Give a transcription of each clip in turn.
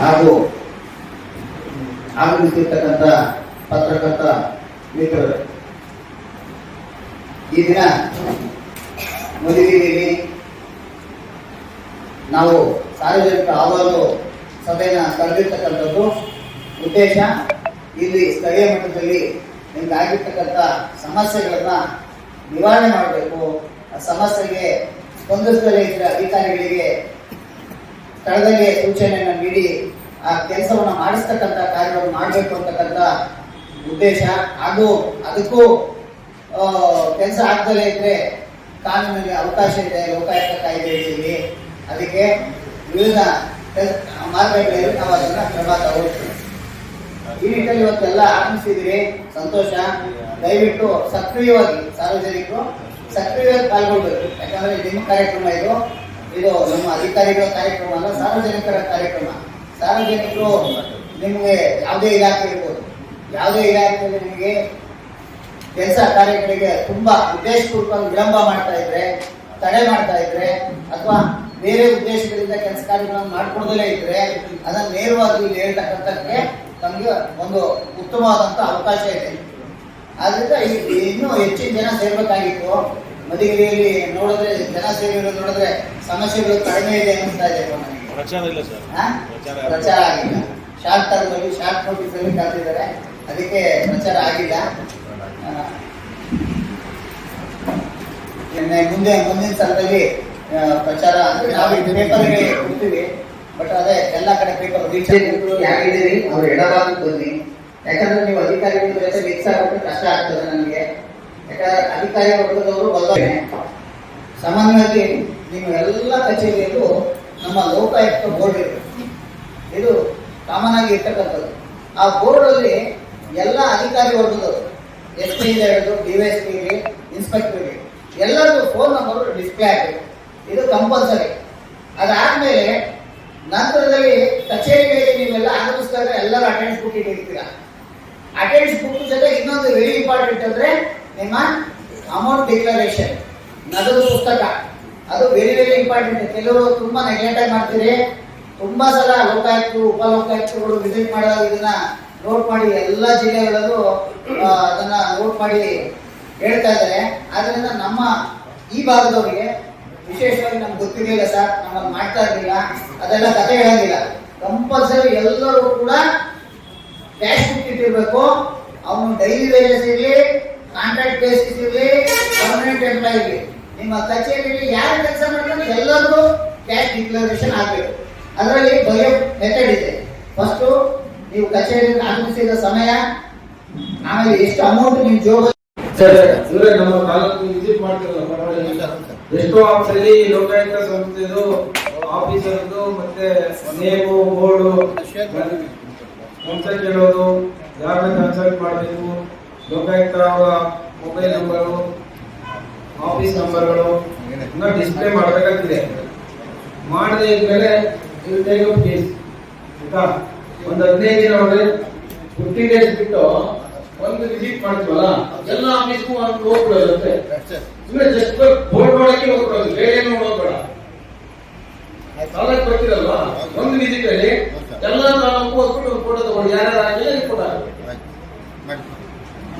ಹಾಗೂ ಆಗಮಿಸಿರ್ತಕ್ಕಂಥ ಪತ್ರಕರ್ತ ಮಿತ್ರರು. ಈ ದಿನ ಮದುವೆಯಲ್ಲಿ ನಾವು ಸಾರ್ವಜನಿಕ ಆವಾರು ಸಭೆಯನ್ನು ಕರೆದಿರ್ತಕ್ಕಂಥದ್ದು. ಉದ್ದೇಶ ಇಲ್ಲಿ ಸ್ಥಳೀಯ ಮಟ್ಟದಲ್ಲಿ ನಿಮ್ಗೆ ಆಗಿರ್ತಕ್ಕಂಥ ಸಮಸ್ಯೆಗಳನ್ನ ನಿವಾರಣೆ ಮಾಡಬೇಕು. ಆ ಸಮಸ್ಯೆಗೆ ಸ್ಪಂದಿಸದಲ್ಲೇ ಇದ್ದ ಅಧಿಕಾರಿಗಳಿಗೆ ಸ್ಥಳದಲ್ಲಿ ಸೂಚನೆಯನ್ನು ನೀಡಿ, ಆ ಕೆಲಸವನ್ನು ಮಾಡಿಸ್ತಕ್ಕಂಥ ಕಾರ್ಯವನ್ನು ಮಾಡಬೇಕು ಅಂತಕ್ಕಂಥ ಉದ್ದೇಶ. ಅದು ಅದಕ್ಕೂ ಕೆಲಸ ಆಗ್ದಲೇ ಇದ್ರೆ ಕಾನೂನಿಗೆ ಅವಕಾಶ ಇದೆ, ಲೋಕಾಯುಕ್ತ ಕಾಯ್ದೆ ಇದೆ ಅದಕ್ಕೆ ವಿವಿಧ ಮಾರ್ಗಗಳಲ್ಲಿ ನಾವು ಅದನ್ನ ಕ್ರಮ ತಗೊಳ್ತೀವಿ ಈ ನಿಟ್ಟಿನಲ್ಲಿ ಇವತ್ತೆಲ್ಲ ಆಗಮಿಸಿದಿರಿ ಸಂತೋಷ. ದಯವಿಟ್ಟು ಸಕ್ರಿಯವಾಗಿ, ಸಾರ್ವಜನಿಕರು ಸಕ್ರಿಯವಾಗಿ ಪಾಲ್ಗೊಳ್ಬೇಕು. ಯಾಕಂದ್ರೆ ನಿಮ್ಮ ಕಾರ್ಯಕ್ರಮ ಇದು. ಇದು ನಮ್ಮ ಅಧಿಕಾರಿಗಳ ಕಾರ್ಯಕ್ರಮ ಅಲ್ಲ, ಸಾರ್ವಜನಿಕರ ಕಾರ್ಯಕ್ರಮ. ಸಾರ್ವಜನಿಕರು ನಿಮಗೆ ಯಾವುದೇ ಇಲಾಖೆ ಇರ್ಬೋದು, ಯಾವುದೇ ಇಲಾಖೆಯಲ್ಲಿ ನಿಮಗೆ ಕೆಲಸ ಕಾರ್ಯಗಳಿಗೆ ತುಂಬಾ ಉದ್ದೇಶಪೂರ್ವಕ ವಿಳಂಬ ಮಾಡ್ತಾ ಇದ್ರೆ, ತಡೆ ಮಾಡ್ತಾ ಇದ್ರೆ, ಅಥವಾ ಬೇರೆ ಉದ್ದೇಶಗಳಿಂದ ಕೆಲಸ ಕಾರ್ಯಗಳನ್ನು ಮಾಡ್ಕೊಡೋದೇ ಇದ್ರೆ, ಅದನ್ನು ನೇರವಾಗಿ ಹೇಳ್ತಕ್ಕಂಥಕ್ಕೆ ನಮಗೆ ಒಂದು ಉತ್ತಮವಾದಂಥ ಅವಕಾಶ ಇದೆ. ಆದ್ರಿಂದ ಇನ್ನೂ ಹೆಚ್ಚಿನ ಜನ ಸೇರ್ಬೇಕಾಗಿತ್ತು. ಮದಿಗಿರಿಯಲ್ಲಿ ನೋಡಿದ್ರೆ ಜನ ಸೇರಿರೋದು ನೋಡಿದ್ರೆ ಸಮಸ್ಯೆಗಳು ಕಡಿಮೆ ಇದೆ ಅನ್ನಿಸ್ತಾ ಇದೆ ಪ್ರಚಾರ ಇಲ್ಲ ಸರ್. ಪ್ರಚಾರ ಆಗಿಲ್ಲ. ಶಾರ್ಟ್ ಟರ್ಮ್ ಅಲ್ಲಿ ಶಾರ್ಟ್ ನೋಟಿಸ್ ಅಲ್ಲಿ ಕರೆದಿದ್ದಾರೆ. ಅದಕ್ಕೆ ಪ್ರಚಾರ ಆಗಿಲ್ಲ. ಮುಂದೆ ಮುಂದಿನ ಸಲದಲ್ಲಿ ಪ್ರಚಾರ ಅಂದ್ರೆ ನಾವು ಪೇಪರ್ಗೆ ಕೊಡ್ತೀವಿ ಬಟ್ ಅದೇ ಎಲ್ಲ ಕಡೆ ಪೇಪರ್ ರೀಚ್ ಯಾರಿದ್ದೀರಿ? ಅವ್ರು ಎಡಭಾಗಕ್ಕೆ ಬನ್ನಿ ಯಾಕಂದ್ರೆ ನೀವು ಅಧಿಕಾರಿಗಳ ಜೊತೆ ಮಿಕ್ಸ್ ಕಷ್ಟ ಆಗ್ತದೆ ನನಗೆ ಅಧಿಕಾರಿ ವರ್ಗದವರು ಬದಲಾವಣೆ ಸಾಮಾನ್ಯವಾಗಿ ನಿಮ್ಮ ಎಲ್ಲ ಕಚೇರಿಯಲ್ಲೂ ನಮ್ಮ ಲೋಕಾಯುಕ್ತ ಬೋರ್ಡ್ ಇರುತ್ತೆ ಇದು ಕಾಮನ್ ಆಗಿ ಇರ್ತಕ್ಕಂಥದ್ದು. ಆ ಬೋರ್ಡ್ ಅಲ್ಲಿ ಎಲ್ಲ ಅಧಿಕಾರಿ ವರ್ಗದವರು ಎಸ್ ಪಿ ಇಂದ ಹಿಡಿದು ಡಿ ಎಸ್ ಪಿ ಇನ್ಸ್ಪೆಕ್ಟರ್ಗೆ ಎಲ್ಲರದು ಫೋನ್ ನಂಬರ್ ಡಿಸ್ಪ್ಲೇ ಆಗಬೇಕು. ಇದು ಕಂಪಲ್ಸರಿ. ಅದಾದ್ಮೇಲೆ ನಂತರದಲ್ಲಿ ಕಚೇರಿಗಳಿಗೆ ನೀವೆಲ್ಲ ಆಗಮಿಸಿದಾಗ ಎಲ್ಲರೂ ಅಟೆಂಡ್ಸ್ ಬುಕ್ ಇಟ್ಟಿರ್ತೀರಾ? ಅಟೆಂಡ್ಸ್ ಬುಕ್ ಜೊತೆ ಇನ್ನೊಂದು ವೆರಿ ಇಂಪಾರ್ಟೆಂಟ್ ಅಂದ್ರೆ ನಿಮ್ಮ ಅಮೌಂಟ್ ಡಿಕ್ಲರೇಷನ್ ನಗದು ಪುಸ್ತಕ. ಅದು ವೆರಿ ವೆರಿ ಇಂಪಾರ್ಟೆಂಟ್ ಕೆಲವರು ತುಂಬಾ ನೆಗ್ಲೆಕ್ಟ್ ಆಗಿ ಮಾಡ್ತೀರಿ ತುಂಬಾ ಸಲ ಲೋಕಾಯುಕ್ತರು ಉಪ ಲೋಕಾಯುಕ್ತರುಗಳು ವಿಸಿಟ್ ಮಾಡಿದಾಗ ಇದನ್ನ ನೋಟ್ ಮಾಡಿ ಎಲ್ಲ ಜಿಲ್ಲೆಗಳಲ್ಲೂ ಅದನ್ನ ನೋಟ್ ಮಾಡಿ ಹೇಳ್ತಾ ಇದ್ದಾರೆ. ಆದ್ರಿಂದ ನಮ್ಮ ಈ ಭಾಗದವರಿಗೆ ವಿಶೇಷವಾಗಿ ನಮ್ಗೆ ಗೊತ್ತಿರಲಿಲ್ಲ ಸರ್, ನಮ್ಮಲ್ಲಿ ಮಾಡ್ತಾ ಇರಲಿಲ್ಲ. ಅದೆಲ್ಲ ಕತೆ ಹೇಳಂಗಿಲ್ಲ. ಕಂಪಲ್ಸರಿ ಎಲ್ಲರೂ ಕೂಡ ಕ್ಯಾಶ್ ಬುಕ್ ಇಟ್ಟಿರ್ಬೇಕು. ಅವನು ಡೈಲಿ ವೇಜಸ್ ಇರಲಿ ಕಾಂಟ್ರಾಕ್ಟ್ ಬೇಸಿಸ್ ಇರಲಿ ಪರ್ಮನೆಂಟ್ ಎಂಪ್ಲಾಯ್ ಇರಲಿ ನಿಮ್ಮ ಕಚೇರಿಯಲ್ಲಿ ಯಾರು ಕೆಲಸ ಮಾಡ್ತಾರೆ ಎಲ್ಲರೂ ಕ್ಯಾಶ್ ಡಿಕ್ಲರೇಷನ್ ಆಗಬೇಕು. ಅದರಲ್ಲಿ ಬಯೋ ಮೆಥಡ್ ಇದೆ. ಫಸ್ಟು ನೀವು ಕಚೇರಿಯಲ್ಲಿ ಆಗಮಿಸಿದ ಸಮಯ ಆಮೇಲೆ ಎಷ್ಟು ಅಮೌಂಟ್ ನಿಮ್ಮ ಜೋಗ ಸರ್ ಇವರೇ ನಮ್ಮ ತಾಲೂಕು ವಿಸಿಟ್ ಮಾಡ್ತಿರಲ್ಲ ಪರವಾಗಿಲ್ಲ. ಎಷ್ಟೋ ಆಫೀಸಲ್ಲಿ ಲೋಕಾಯುಕ್ತ ಸಂಸ್ಥೆದು ಆಫೀಸರ್ದು ಮತ್ತೆ ನೇಮು ಬೋರ್ಡು ಕನ್ಸಲ್ಟ್ ಕೇಳೋದು ಯಾರನ್ನ ಕನ್ಸಲ್ಟ್ ಮಾಡಬೇಕು ಲೋಕಾಯುಕ್ತ ಅವರ ಮೊಬೈಲ್ ನಂಬರ್ಗಳು ಆಫೀಸ್ ನಂಬರ್ಗಳು ಡಿಸ್ಪ್ಲೇ ಮಾಡಬೇಕಾಗ್ತಿದೆ. ಮಾಡದೇ ಇದ್ಮೇಲೆ ಯು ಟೇಕ್ ಅಪ್ ಕೇಸ್ ಆಯ್ತಾ? ಒಂದು ಹದಿನೈದು ದಿನ ಒಳಗೆ ಫಿಫ್ಟೀನ್ ಡೇಸ್ ಬಿಟ್ಟು ಒಂದು ವಿಸಿಟ್ ಮಾಡ್ತೀವಲ್ಲ ಎಲ್ಲ ಆಫೀಸ್ಗೂ ಒಂದು ಹೋಗ್ಬಿಡೋದಂತೆ ಸುಮ್ಮನೆ ಜಸ್ಟ್ ಬೋರ್ಡ್ ಮಾಡೋಕೆ ಹೋಗ್ಬಿಡೋದು ಬೇರೆ ಏನು ನೋಡೋದು ಬೇಡ. ತಾಲೂಕು ಬರ್ತೀರಲ್ವಾ? ಒಂದು ವಿಸಿಟ್ ಅಲ್ಲಿ ಎಲ್ಲ ತಾಲೂಕು ಹೋಗ್ಬಿಟ್ಟು ಫೋಟೋ ತಗೊಂಡು ಯಾರ್ಯಾರು ಆಗಿಲ್ಲ ಫೋಟೋ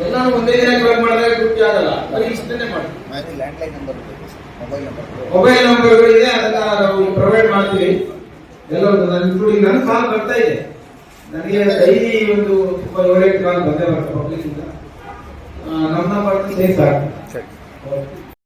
ಎಲ್ಲ ಒಂದೇ ದಿನ ಕಲೆಕ್ಟ್ ಮಾಡಿದ್ರೆ ದುಡ್ಡು ಆಗಲ್ಲ. ಬರೀ ಇಷ್ಟನ್ನೇ ಮಾಡಿ. Landline number mobile number mobile ನಂಬರ್ಗಳಿದೆ ಅದನ್ನ ನಾವು ಪ್ರೊವೈಡ್ ಮಾಡ್ತೀವಿ. ಎಲ್ಲ ಇನ್ಕ್ಲೂಡಿಂಗ್ ನನ್ನ ಕಾಲ್ ಬರ್ತಾ ಇದೆ. ನನಗೆ ಡೈಲಿ ಒಂದು ತುಂಬ ಏಳೆಂಟು ಕಾಲ್ ಬಂದೇ ಬರ್ತದೆ ಪಬ್ಲಿಕ್ ಇಂದ. ನಮ್ಮ ನಂಬರ್ ಸೇಫ್ ಆಗಿ.